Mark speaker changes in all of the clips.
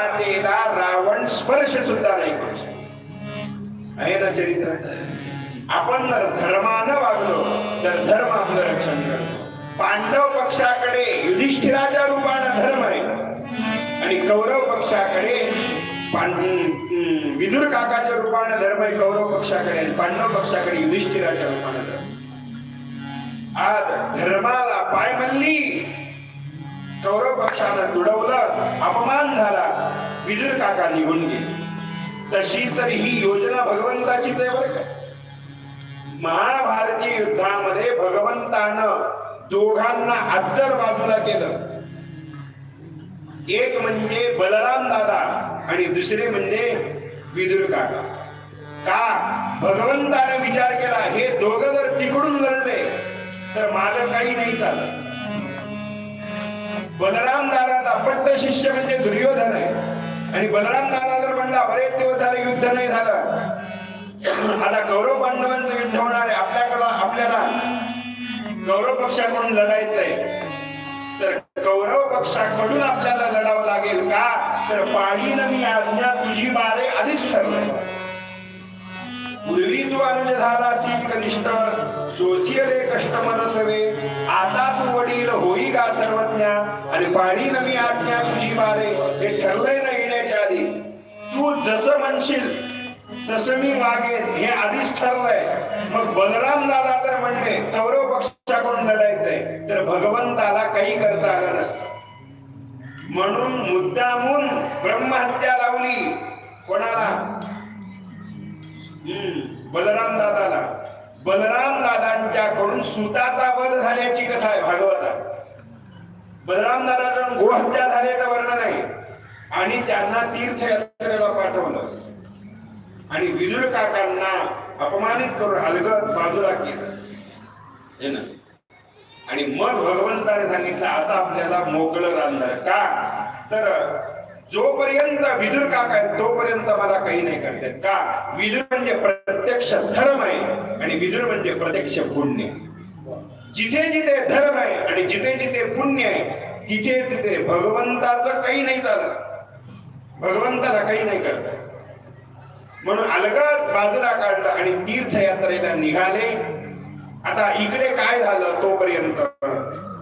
Speaker 1: मातेला रावण स्पर्श सुद्धा नाही करू शकत. आहे ना चरित्र? आपण जर धर्मानं वागलो तर धर्म आपलं रक्षण करतो. पांडव पक्षाकडे युधिष्ठिराच्या रूपानं धर्म आहे. आणि कौरव पक्षाकडे विदुर काकाच्या रूपानं धर्म आहे कौरव पक्षाकडे आणि पांडव पक्षाकडे युधिष्ठिराच्या रूपानं धर्म आज धर्माला पाय मल्ली कौरव पक्षानं तुडवलं अपमान झाला. विदुर काका निघून गेले. तशी तर ही योजना भगवंताचीच आहे बरं का. महाभारतीय युद्धामध्ये भगवंतानं दोघांना अद्दर बाजूला केलं. एक म्हणजे बलराम दादा आणि दुसरे म्हणजे विदुर काका. का? भगवंताने विचार केला हे दोघ जर तिकडून लढले तर माझं काही नाही चालत. बलराम दादा पट्ट शिष्य म्हणजे दुर्योधन आहे. आणि बलराम दारा जर म्हणला बरेच दिवस झाले युद्ध नाही झालं. आता गौरव पांडवांचं युद्ध होणार आहे. आपल्याकडं आपल्याला गौरव पक्षाकडून लढायचंय. तर गौरव पक्षाकडून आपल्याला लढावं लागेल का? तर पाळीनं मी आज्ञा तुझी बारे आधीच ठरलंय पूर्वी तू अनुज झालासी कनिष्ठ. सोसियले कष्ट मनसवे आता तू वडील होई का सर्वज्ञा आणि पाळी नवी आज्ञा तुझी मारे. हे ठरलंय ना येण्याच्या आधी. तू जसं म्हणशील तसं मी वागेन. हे आधीच ठरलंय. मग बलराम दादा तर म्हणते कौरव पक्षाकडून लढायचंय. तर भगवंताला काही करता आलं नसतं. म्हणून मुद्दामून ब्रह्महत्या लावली. कोणाला? हम्म, बलराम दादाला. बलराम दादांच्याकडून सुताचा वध झाल्याची कथा आहे भागवतात बलराम दादाकडून गोहत्या झाल्याचं वर्णन आहे. आणि त्यांना तीर्थयात्रेला पाठवलं. आणि विदुर काकांना अपमानित करून अलगद बाजूला केलं. आणि मग भगवंताने सांगितलं आता आपल्याला मोकळं राहणार का? तर जोपर्यंत विदुर काका आहेत तोपर्यंत मला काही नाही करतात का? विदुर म्हणजे प्रत्यक्ष धर्म आहे. आणि विदुर म्हणजे प्रत्यक्ष पुण्य. जिथे जिथे धर्म आहे आणि जिथे जिथे पुण्य आहे तिथे तिथे भगवंताचं काही नाही चालत. भगवंताला काही नाही करत. म्हणून अलगद बाजूला काढलं आणि तीर्थयात्रेला निघाले. आता इकडे काय झालं तोपर्यंत?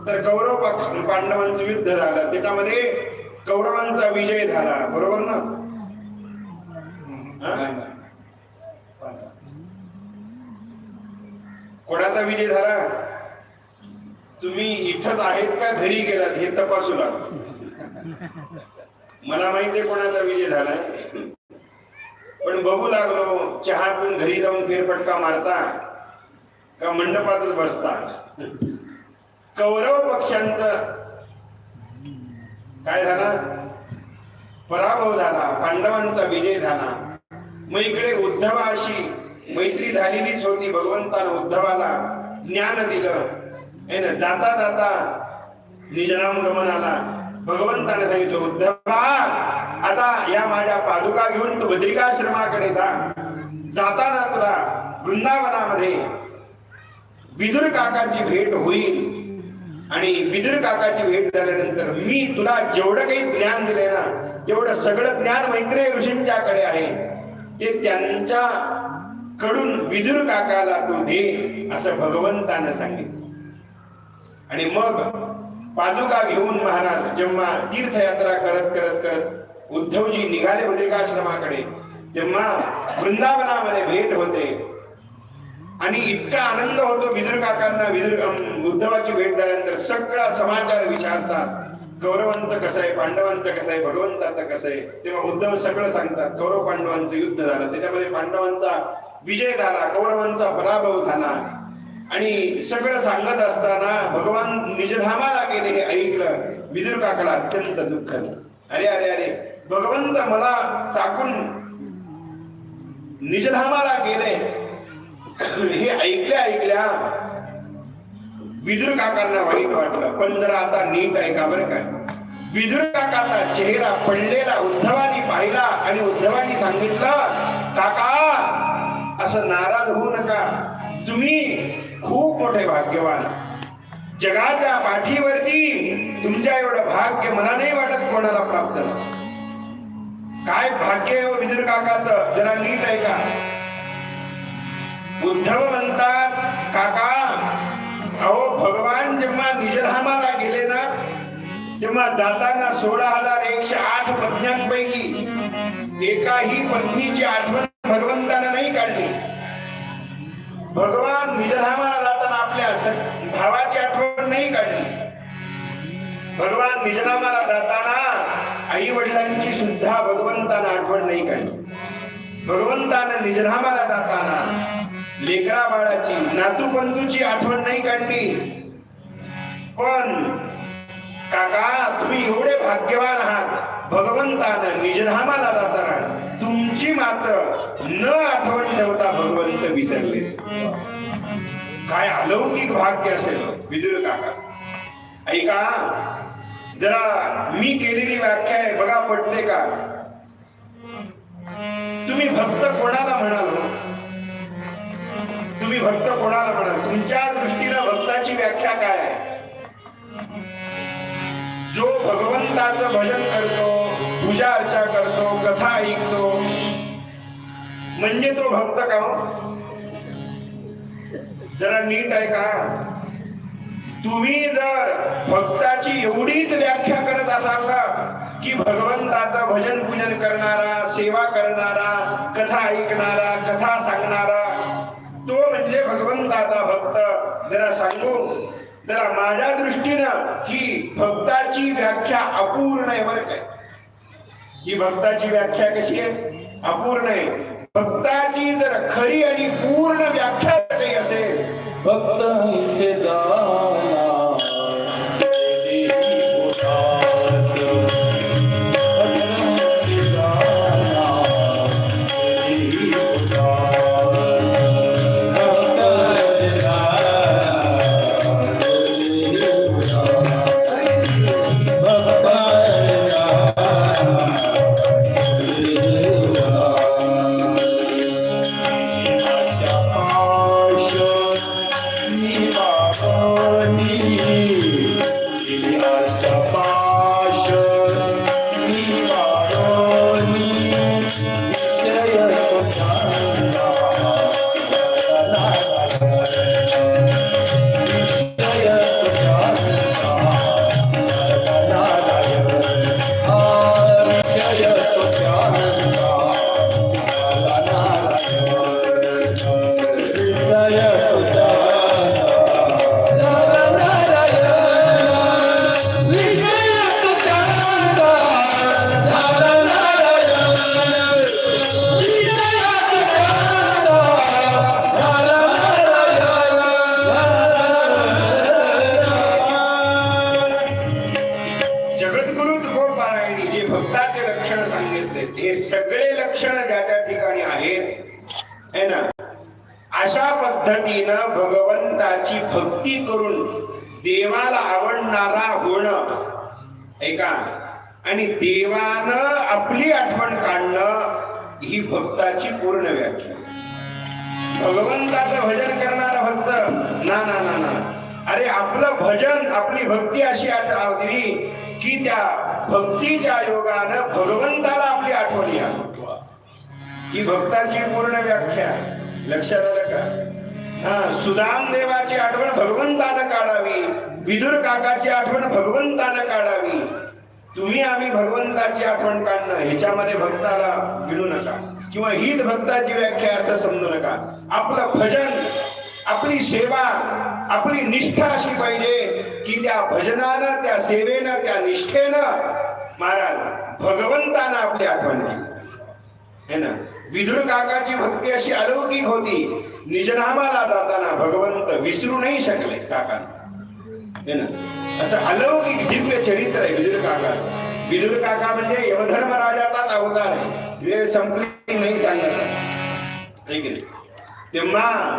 Speaker 1: तर कौरव पक्ष पांडवांचं युद्ध झालं. त्याच्यामध्ये कौरवांचा विजय झाला. बरोबर ना हा? कोणाचा विजय झाला? तुम्ही इथंच आहेत का घरी गेलात? हे तपासू लागला मला माहितीये कोणाचा विजय झालाय. पण बघू लागलो चहा पिऊन घरी जाऊन फेरफटका मारता का मंडपातच बसता? कौरव पक्षांचं काय झाला? पराभव झाला पांडवांचा विजय झाला. मग इकडे उद्धवाशी मैत्री झालेलीच होती भगवंतानं उद्धवाला ज्ञान दिलं. है ना? जाता जाता निजनाम गमनाला भगवंताने सांगितलं उद्धवा आता या माझ्या पादुका घेऊन तू बद्रिकाश्रमाकडे जा. जाताना तुला वृंदावनामध्ये. विदुर काकाची भेट होईल. आणि विदुर काकाची भेट झाल्यानंतर मी तुला जेवढं काही ज्ञान दिले ना तेवढं सगळं ज्ञान मैत्रेय ऋषींच्याकडे आहे. ते त्यांच्या कडून विदुर काकाला तू दे असं भगवंतानं सांगितलं. आणि मग पादुका घेऊन महाराज जेव्हा तीर्थयात्रा करत करत करत उद्धवजी निघाले बद्रिकाश्रमाकडे तेव्हा वृंदावनामध्ये भेट होते. आणि इतका आनंद होतो विदुर काकांना विदुर उद्धवाची भेट झाल्यानंतर सगळा समाचार विचारतात. कौरवांचं कसं आहे पांडवांचं कसं आहे भगवंताचं कसं आहे? तेव्हा उद्धव सगळं सांगतात कौरव पांडवांचं युद्ध झालं. त्याच्यामध्ये पांडवांचा विजय झाला कौरवांचा पराभव झाला. आणि सगळं सांगत असताना भगवान निजधामाला गेले हे ऐकलं. विदुर काकाला अत्यंत दुःख अरे अरे अरे भगवंत मला टाकून निजधामाला गेले. हे ऐकल्या ऐकल्या विदुर काकांना वाईट वाटलं. पण जरा आता नीट ऐका बरं काय विदुर काकाचा चेहरा पडलेला उद्धवानी पाहिला आणि उद्धवानी सांगितलं काका असं नाराज होऊ नका. तुम्ही खूप मोठे भाग्यवान. जगाच्या पाठीवरती तुमच्या एवढं भाग्य मला नाही वाटत कोणाला प्राप्त काय भाग्य आहे हो विदुर जरा नीट आहे का उद्धव म्हणतात काका अहो भगवान जेव्हा निजधामाला गेले ना तेव्हा जाताना सोळा हजार एकशे आठ पत्न्यांपैकी एकाही पत्नीची आठवण भगवंतानं नाही काढली. भगवान निजधामाला जाताना आपल्या भावाची आठवण नाही काढली. भगवान निजधामाला जाताना आई वडिलांची सुद्धा भगवंतानं आठवण नाही काढली. भगवंतानं निजधामाला जाताना लेकरा बाळाची नातू बंधूची आठवण नाही काढली. पण काका तुम्ही एवढे भाग्यवान आहात. भगवंतानं निजधामाला जाताना तुमची मात्र न आठवण ठेवता भगवंत विसरले. काय अलौकिक भाग्य असेल विदुर काका. ऐका जरा मी केलेली व्याख्या आहे बघा पटते का? तुम्ही भक्त कोणाला म्हणाल हो? तुम्ही भक्त कोणाला म्हणाल? तुमच्या दृष्टीनं भक्ताची व्याख्या काय आहे? जो भगवंताचं भजन करतो म्हणजे तो भक्त का हो? जरा नीट आहे का तुम्ही जर भक्ताची एवढीच व्याख्या करत असाल ना की भगवंताचं भजन पूजन करणारा सेवा करणारा कथा ऐकणारा कथा सांगणारा तो म्हणजे भगवंताचा भक्त. जरा सांगू? जरा माझ्या दृष्टीनं ही भक्ताची व्याख्या अपूर्ण आहे बरं काय ही भक्ताची व्याख्या कशी आहे? अपूर्ण आहे. भक्ताची जर खरी आणि पूर्ण व्याख्या काही असेल
Speaker 2: भक्त
Speaker 1: हिसे जा ऐका आणि देवानं आपली आठवण काढणं ही भक्ताची पूर्ण व्याख्या. भगवंताचं भजन करणारा भक्त. ना ना ना ना. अरे आपलं भजन आपली भक्ती अशी आठवली की त्या भक्तीच्या योगानं भगवंताला आपली आठवण या ही भक्ताची पूर्ण व्याख्या. लक्षात आलं का? हा सुदाम देवाची आठवण भगवंतानं काढावी. विदुर काकाची आठवण भगवंतानं काढावी. तुम्ही आम्ही भगवंताची आठवण काढणं ह्याच्यामध्ये भक्ताला गिळू नका. किंवा हीच भक्ताची व्याख्या असं समजू नका. आपलं भजन आपली सेवा आपली निष्ठा अशी पाहिजे की त्या भजनानं त्या सेवेनं त्या निष्ठेनं महाराज भगवंतानं आपली आठवण केली. है ना? विदुर काकाची भक्ती अशी अलौकिक होती. निजनामाला जाताना भगवंत विसरू नाही शकले काकांना. ना? असं अलौकिक दिव्य चरित्र आहे विदुर काका. विदुर काका म्हणजे यमधर्म राजाचाच अवतार आहे. वेळ संपली नाही सांगत. तेव्हा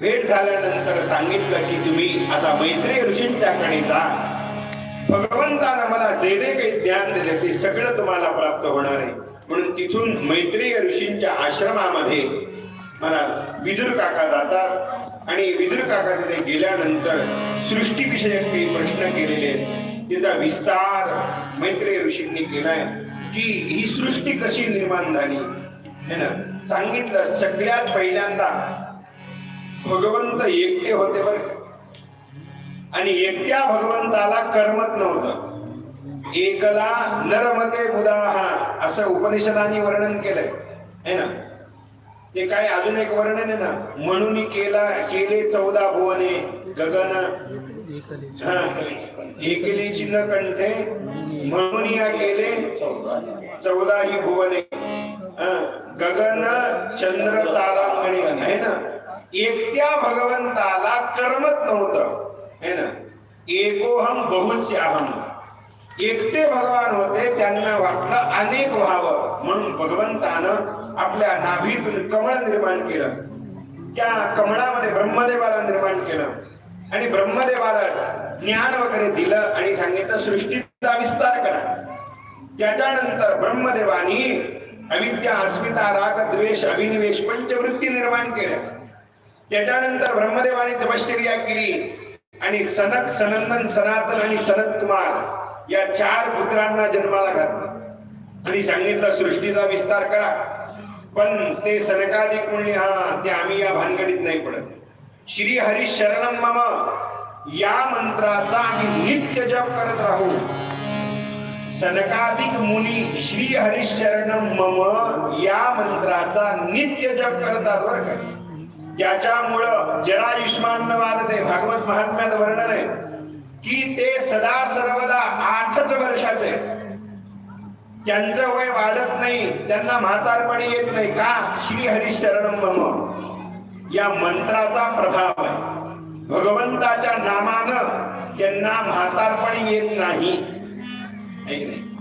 Speaker 1: भेट झाल्यानंतर सांगितलं की तुम्ही आता मैत्री ऋषींच्याकडे जा. भगवंतानं मला जे जे काही ज्ञान दिले ते सगळं तुम्हाला प्राप्त होणार आहे. म्हणून तिथून मैत्रीय ऋषींच्या आश्रमामध्ये मला विदुर काका जातात. आणि विदुर काका तिथे गेल्यानंतर सृष्टीविषयक काही प्रश्न केलेले आहेत. त्याचा विस्तार मैत्रेय ऋषींनी केलाय की ही सृष्टी कशी निर्माण झाली? है ना? सांगितलं सगळ्यात पहिल्यांदा भगवंत एकटे होते बर आणि एकट्या भगवंताला करमत नव्हतं. एकला नरमते बुधा असं उपनिषदांनी वर्णन केलंय. है ना? ते काय अजून एक वर्णन आहे ना म्हणून केला केले चौदा भुवने गगन हा, एकले चिन्ह कंठे म्हणून या केले चौदा ही भुवने. गगन चंद्र तारांगणे आहे ना? एकट्या भगवंताला करमत नव्हतं है ना? एकोहम बहुस्याहम. एकटे भगवान होते त्यांना वाटलं अनेक व्हावं म्हणून भगवंतानं आपल्या नाभीतून कमळ निर्माण केलं. त्या कमळामध्ये ब्रह्मदेवाला निर्माण केलं. आणि ब्रह्मदेवाला ज्ञान वगैरे दिलं आणि सांगितलं सृष्टीचा विस्तार करा. त्याच्यानंतर ब्रह्मदेवानी अविद्या अस्मिता राग द्वेष अभिनिवेश पंचवृत्ती निर्माण केल्या. त्याच्यानंतर ब्रह्मदेवाने तपश्चर्या केली. आणि सनक सनंदन सनातन आणि सनत कुमार या चार पुत्रांना जन्माला घातलं. आणि सांगितलं सृष्टीचा विस्तार करा. पण ते सनकाधिक म्हणले हा ते आम्ही या भानगडीत नाही पडत. श्री हरी शरणम मम. या मंत्राचा आम्ही नित्य जप करत राहू. सनकाधिक मुनी श्री हरिशरणम मम. या मंत्राचा नित्य जप करतात बरं का. त्याच्यामुळं जरायुष्मान वाढते भागवत महात्म्यात वर्णन आहे की ते सदा सर्वदा आठच वर्षाचे. त्यांचं वय वाढत नाही त्यांना म्हातारपणी येत नाही. का? श्री हरिशरण मम. या मंत्राचा प्रभाव आहे. भगवंताच्या नामानं त्यांना म्हातारपणी येत नाही.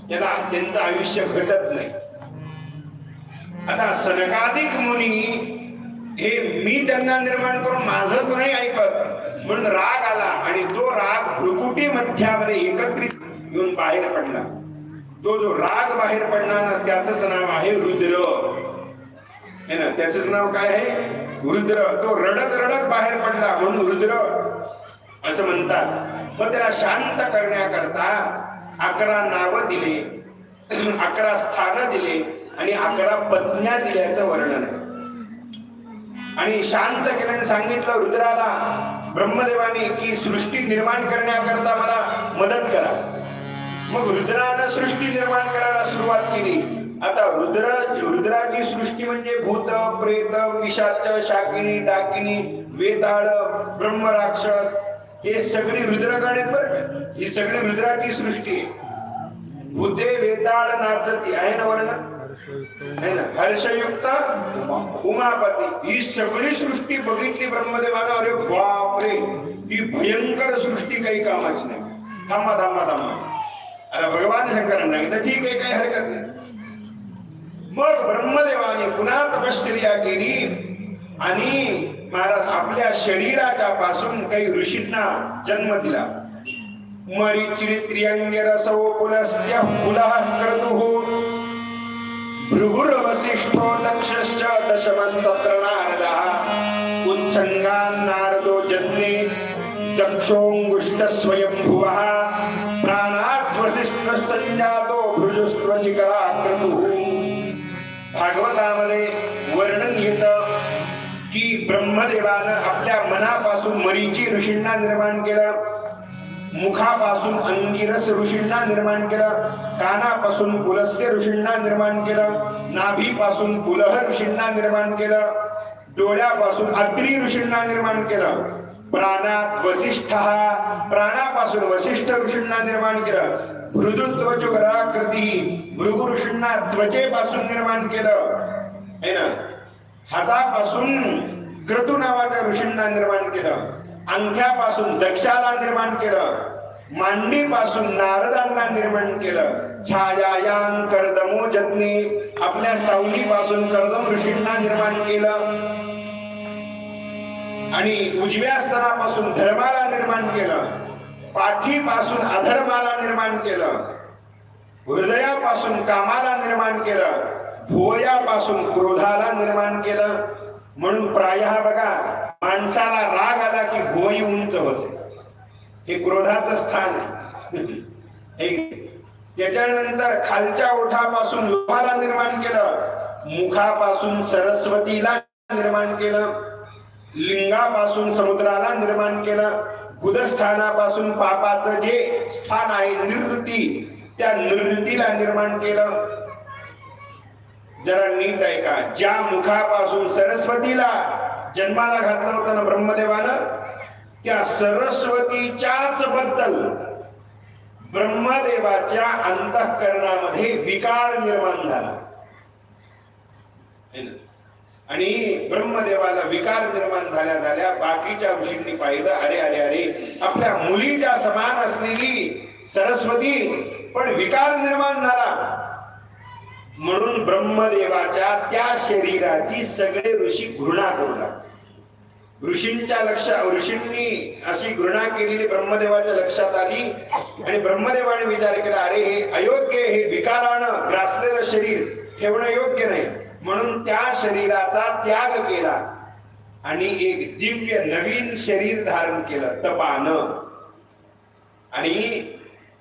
Speaker 1: त्याला त्यांचं आयुष्य घटत नाही. आता सनकाधिक मुनी हे मी त्यांना निर्माण करून माझच नाही ऐकत म्हणून राग आला आणि तो राग भ्रुकुटी मध्यामध्ये एकत्रित येऊन बाहेर पडला. तो जो राग बाहेर पडणार ना त्याच नाव आहे रुद्र. हे ना त्याच नाव काय आहे? रुद्र. तो रडत रडत बाहेर पडला म्हणून रुद्र. असं म्हणतात. मग त्याला शांत करण्याकरता अकरा नावं दिले. अकरा स्थान दिले आणि अकरा पत्न्या दिल्याचं वर्णन आहे. आणि शांत केल्याने सांगितलं रुद्राला ब्रह्मदेवाने की सृष्टी निर्माण करण्याकरता मला मदत करा. मग रुद्रानं सृष्टी निर्माण करायला सुरुवात केली. आता रुद्र रुद्राची सृष्टी म्हणजे भूत प्रेत पिशाच शाकिनी डाकिनी वेताळ ब्रह्मराक्षस हे सगळी रुद्रगण बरं ही सगळी रुद्राची सृष्टी आहे. भूते वेताळ नाचती. आहे ना वर्ण? ना? हर्षयुक्त उमापती. ही सगळी सृष्टी बघितली ब्रह्मदेवानं. अरे बापरे! ही भयंकर सृष्टी काही कामाची नाही. थांबा थांबा थांबा. भगवान शंकरांना सांगितलं ठीक आहे काही हरकत नाही. मग ब्रह्मदेवाने पुन्हा तपश्चर्या केली आणि महाराज आपल्या शरीराच्या पासून काही ऋषींना जन्म दिला. मरीचिरी त्रियंगरसौ पुलस्त्य पुलः क्रतुः। भृगुर्वसिष्ठो दक्षश्च दशमस्तत्र नारदः। उत्सङ्गान् नारदो जन्मे। दक्षोऽङ्गुष्ट संजातो आक्रम होऊन भागवतामध्ये वर्णन येत की ब्रह्मदेवानं आपल्या मनापासून मरीची ऋषींना निर्माण केलं मुखापासून अंगिरस ऋषींना निर्माण केलं कानापासून पुलस्त्य ऋषींना निर्माण केलं नाभीपासून पुलह ऋषींना निर्माण केलं डोळ्यापासून अत्री ऋषींना निर्माण केलं. प्राणात वसिष्ठ प्राणापासून वसिष्ठ ऋषींना निर्माण केलं. मृदुत्व जुगराकृती भृगु ऋषींना त्वचेपासून निर्माण केलं. है ना? हातापासून क्रतू नावाच्या ऋषींना निर्माण केलं. अंगठ्यापासून दक्षाला निर्माण केलं. मांडीपासून नारदांना निर्माण केलं. छायायां कर्दमो जत्ने आपल्या सावलीपासून कर्दम ऋषींना निर्माण केलं. आणि उजव्या स्तरापासून धर्माला निर्माण केलं. पाठीपासून अधर्माला निर्माण केलं. हृदयापासून कामाला निर्माण केलं. भुवयापासून क्रोधाला निर्माण केलं. म्हणून प्राय बघा माणसाला राग आला की भुवई उंच होते. हे क्रोधाचं स्थान आहे. हे त्याच्यानंतर खालच्या ओठापासून लोहाला निर्माण केलं. मुखापासून सरस्वतीला निर्माण केलं. लिंगापासून समुद्राला निर्माण केलं. गुदस्थानापासून पापाचं जे स्थान आहे निर्वृती त्या निर्वृतीला निर्माण केलं. जरा नीट ऐका. ज्या मुखापासून सरस्वतीला जन्माला घातलं होतं ना ब्रह्मदेवानं त्या सरस्वतीच्याच बद्दल ब्रह्मदेवाच्या अंतःकरणामध्ये विकार निर्माण झाला. आणि ब्रह्मदेवाला विकार निर्माण झाल्या झाल्या बाकीच्या ऋषींनी पाहिलं अरे अरे अरे आपल्या मुलीच्या समान असलेली सरस्वती पण विकार निर्माण झाला. म्हणून ब्रह्मदेवाच्या त्या शरीराची सगळे ऋषी घृणा करू लागले. ऋषींच्या लक्षात ऋषींनी अशी घृणा केलेली ब्रह्मदेवाच्या लक्षात आली आणि ब्रह्मदेवाने विचार केला अरे हे अयोग्य हे विकारानं ग्रासलेलं शरीर ठेवणं योग्य नाही. म्हणून त्या शरीराचा त्याग केला. आणि एक दिव्य नवीन शरीर धारण केलं तपान. आणि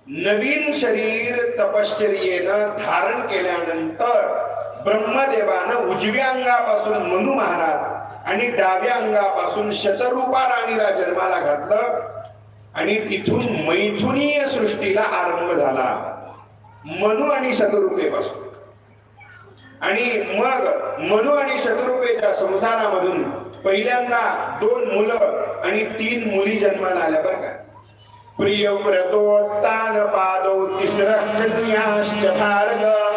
Speaker 1: नवीन शरीर तपश्चर्येनं धारण केल्यानंतर ब्रह्मदेवानं उजव्या अंगापासून मनु महाराज आणि डाव्या अंगापासून शतरूपा राणीला जन्माला घातलं आणि तिथून मैथुनीय सृष्टीला आरंभ झाला. मनु आणि शतरूपेपासून. आणि मग मनु आणि शत्रुपेच्या संसारामधून पहिल्यांदा दोन मुलं आणि तीन मुली जन्माला आल्या बरं का. प्रियव्रतोत्तान पादो तिसरः कन्याश्च भारत